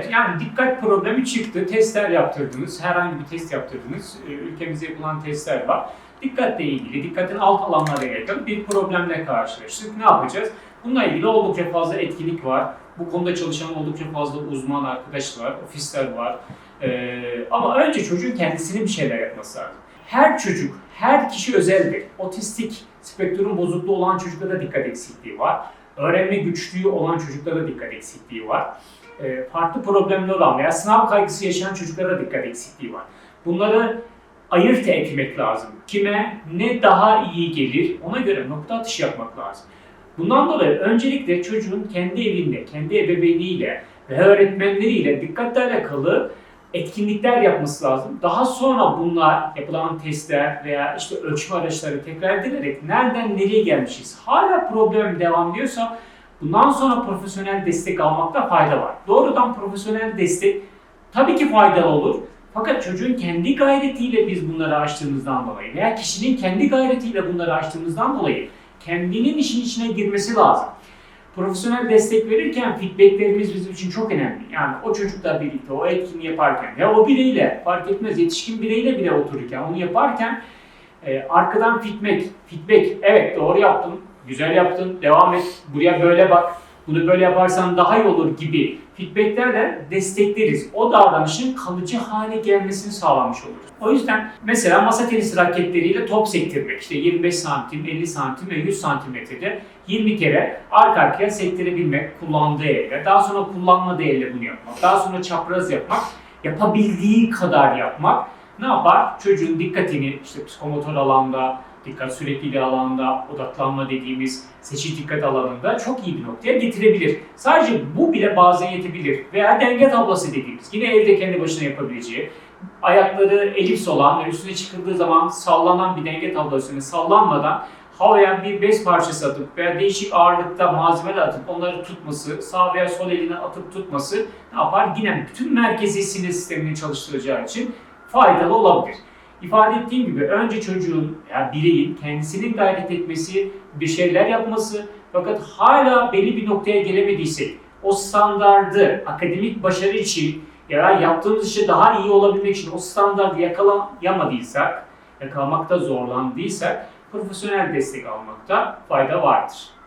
Evet, yani dikkat problemi çıktı. Testler yaptırdınız, herhangi bir test yaptırdınız. Ee, Ülkemizde yapılan testler var. Dikkatle ilgili, dikkatin alt alanlarıyla ilgili bir problemle karşılaştık. Ne yapacağız? Bununla ilgili oldukça fazla etkinlik var. Bu konuda çalışan oldukça fazla uzman arkadaş var, ofisler var. Ee, ama önce çocuğun kendisinin bir şeyler yapması lazım. Her çocuk, her kişi özeldir. Otistik spektrum bozukluğu olan çocuklarda dikkat eksikliği var. Öğrenme güçlüğü olan çocuklarda dikkat eksikliği var. Ee, farklı problemli olan veya sınav kaygısı yaşayan çocuklara dikkat eksikliği var. Bunları ayırt etmek lazım. Kime ne daha iyi gelir ona göre nokta atışı yapmak lazım. Bundan dolayı öncelikle çocuğun kendi evinde, kendi ebeveyniyle ve öğretmenleriyle dikkatle alakalı etkinlikler yapması lazım. Daha sonra bunlar yapılan testler veya işte ölçme araçları tekrar edilerek nereden nereye gelmişiz? Hala problem devam ediyorsa bundan sonra profesyonel destek almakta fayda var. Doğrudan profesyonel destek tabii ki faydalı olur. Fakat çocuğun kendi gayretiyle biz bunları açtığımızdan dolayı veya kişinin kendi gayretiyle bunları açtığımızdan dolayı kendinin işin içine girmesi lazım. Profesyonel destek verirken feedbacklerimiz bizim için çok önemli. Yani o çocukla birlikte o etkinliği yaparken ya o bireyle fark etmez yetişkin bireyle bile otururken onu yaparken e, arkadan feedback, feedback evet doğru yaptın, güzel yaptın, devam et, buraya böyle bak, bunu böyle yaparsan daha iyi olur gibi feedbacklerle destekleriz. O davranışın kalıcı hale gelmesini sağlamış oluruz. O yüzden mesela masa tenisi raketleriyle top sektirmek. işte 25 santim, 50 santim ve 100 santimetrede 20 kere arka arkaya sektirebilmek kullandığı elle. Daha sonra kullanmadığı elle bunu yapmak. Daha sonra çapraz yapmak. Yapabildiği kadar yapmak ne yapar? Çocuğun dikkatini işte psikomotor alanda, dikkat sürekliliği alanda, odaklanma dediğimiz seçici dikkat alanında çok iyi bir noktaya getirebilir. Sadece bu bile bazen yetebilir. Veya denge tablası dediğimiz, yine evde kendi başına yapabileceği, ayakları elips olan ve üstüne çıkıldığı zaman sallanan bir denge tablosunu sallanmadan havaya bir bez parçası atıp veya değişik ağırlıkta malzemeler atıp onları tutması, sağ veya sol eline atıp tutması ne yapar? Yine bütün merkezi sinir sistemini çalıştıracağı için faydalı olabilir. İfade ettiğim gibi önce çocuğun, yani bireyin kendisinin gayret etmesi, bir şeyler yapması fakat hala belli bir noktaya gelemediysek o standardı akademik başarı için ya yaptığımız işe daha iyi olabilmek için o standardı yakalayamadıysak, yakalamakta zorlandıysak profesyonel destek almakta fayda vardır.